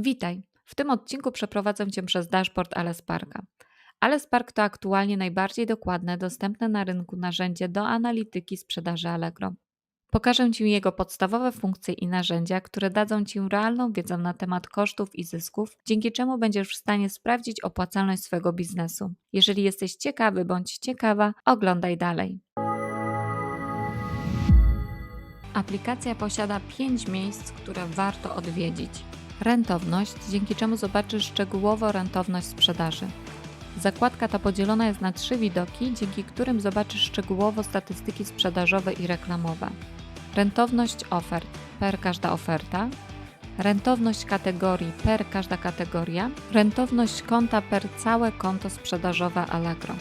Witaj! W tym odcinku przeprowadzę Cię przez dashboard Alesparka. Alespark to aktualnie najbardziej dokładne, dostępne na rynku narzędzie do analityki sprzedaży Allegro. Pokażę Ci jego podstawowe funkcje i narzędzia, które dadzą Ci realną wiedzę na temat kosztów i zysków, dzięki czemu będziesz w stanie sprawdzić opłacalność swojego biznesu. Jeżeli jesteś ciekawy bądź ciekawa, oglądaj dalej. Aplikacja posiada 5 miejsc, które warto odwiedzić. Rentowność, dzięki czemu zobaczysz szczegółowo rentowność sprzedaży. Zakładka ta podzielona jest na trzy widoki, dzięki którym zobaczysz szczegółowo statystyki sprzedażowe i reklamowe. Rentowność ofert per każda oferta, rentowność kategorii per każda kategoria, rentowność konta per całe konto sprzedażowe Allegro.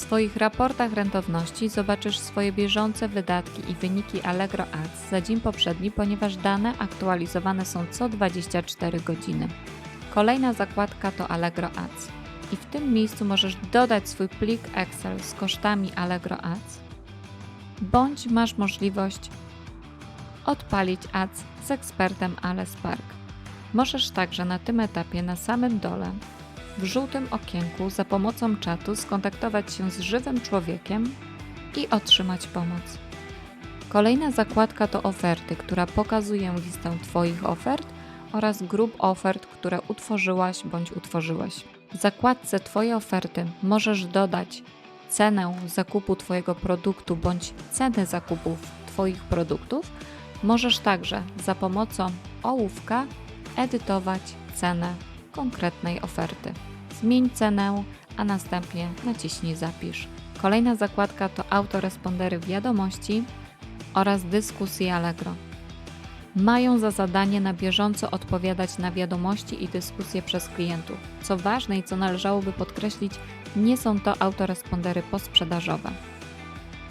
Swoich raportach rentowności zobaczysz swoje bieżące wydatki i wyniki Allegro Ads za dzień poprzedni, ponieważ dane aktualizowane są co 24 godziny. Kolejna zakładka to Allegro Ads. I w tym miejscu możesz dodać swój plik Excel z kosztami Allegro Ads, bądź masz możliwość odpalić Ads z ekspertem Alespark. Możesz także na tym etapie na samym dole w żółtym okienku za pomocą czatu skontaktować się z żywym człowiekiem i otrzymać pomoc. Kolejna zakładka to oferty, która pokazuje listę Twoich ofert oraz grup ofert, które utworzyłaś bądź utworzyłeś. W zakładce Twoje oferty możesz dodać cenę zakupu Twojego produktu bądź cenę zakupów Twoich produktów. Możesz także za pomocą ołówka edytować cenę konkretnej oferty. Zmień cenę, a następnie naciśnij zapisz. Kolejna zakładka to autorespondery wiadomości oraz dyskusje Allegro. Mają za zadanie na bieżąco odpowiadać na wiadomości i dyskusje przez klientów. Co ważne i co należałoby podkreślić, nie są to autorespondery posprzedażowe.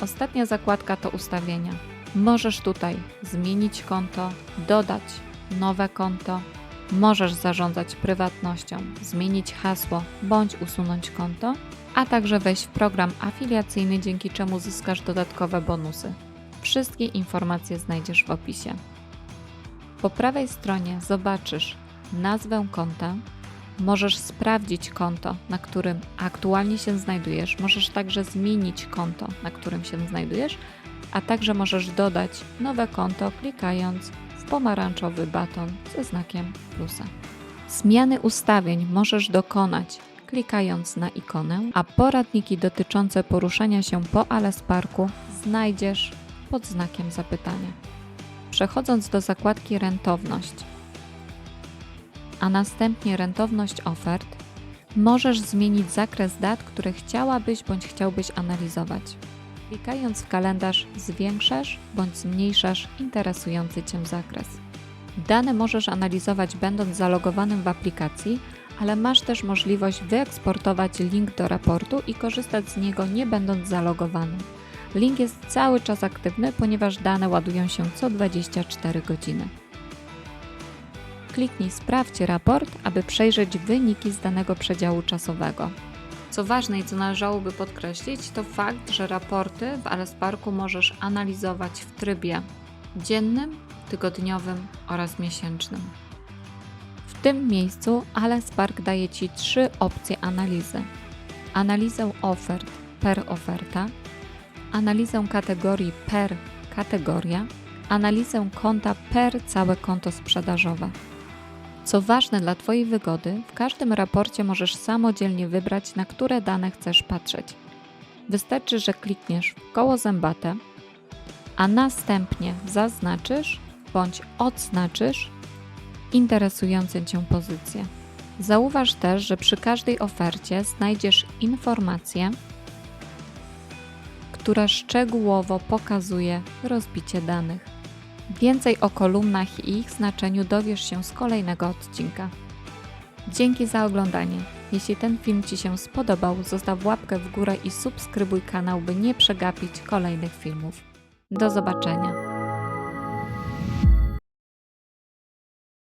Ostatnia zakładka to ustawienia. Możesz tutaj zmienić konto, dodać nowe konto, Możesz zarządzać prywatnością, zmienić hasło bądź usunąć konto, a także wejść w program afiliacyjny, dzięki czemu zyskasz dodatkowe bonusy. Wszystkie informacje znajdziesz w opisie. Po prawej stronie zobaczysz nazwę konta. Możesz sprawdzić konto, na którym aktualnie się znajdujesz. Możesz także zmienić konto, na którym się znajdujesz, a także możesz dodać nowe konto klikając pomarańczowy baton ze znakiem plusa. Zmiany ustawień możesz dokonać klikając na ikonę, a poradniki dotyczące poruszania się po Alesparku znajdziesz pod znakiem zapytania. Przechodząc do zakładki rentowność, a następnie rentowność ofert, możesz zmienić zakres dat, które chciałabyś bądź chciałbyś analizować. Klikając w kalendarz zwiększasz bądź zmniejszasz interesujący Cię zakres. Dane możesz analizować będąc zalogowanym w aplikacji, ale masz też możliwość wyeksportować link do raportu i korzystać z niego nie będąc zalogowanym. Link jest cały czas aktywny, ponieważ dane ładują się co 24 godziny. Kliknij Sprawdź raport, aby przejrzeć wyniki z danego przedziału czasowego. Co ważne i co należałoby podkreślić, to fakt, że raporty w Alesparku możesz analizować w trybie dziennym, tygodniowym oraz miesięcznym. W tym miejscu Alespark daje Ci trzy opcje analizy: analizę ofert per oferta, analizę kategorii per kategoria, analizę konta per całe konto sprzedażowe. Co ważne dla Twojej wygody, w każdym raporcie możesz samodzielnie wybrać, na które dane chcesz patrzeć. Wystarczy, że klikniesz w koło zębate, a następnie zaznaczysz bądź odznaczysz interesujące Cię pozycje. Zauważ też, że przy każdej ofercie znajdziesz informację, która szczegółowo pokazuje rozbicie danych. Więcej o kolumnach i ich znaczeniu dowiesz się z kolejnego odcinka. Dzięki za oglądanie. Jeśli ten film Ci się spodobał, zostaw łapkę w górę i subskrybuj kanał, by nie przegapić kolejnych filmów. Do zobaczenia.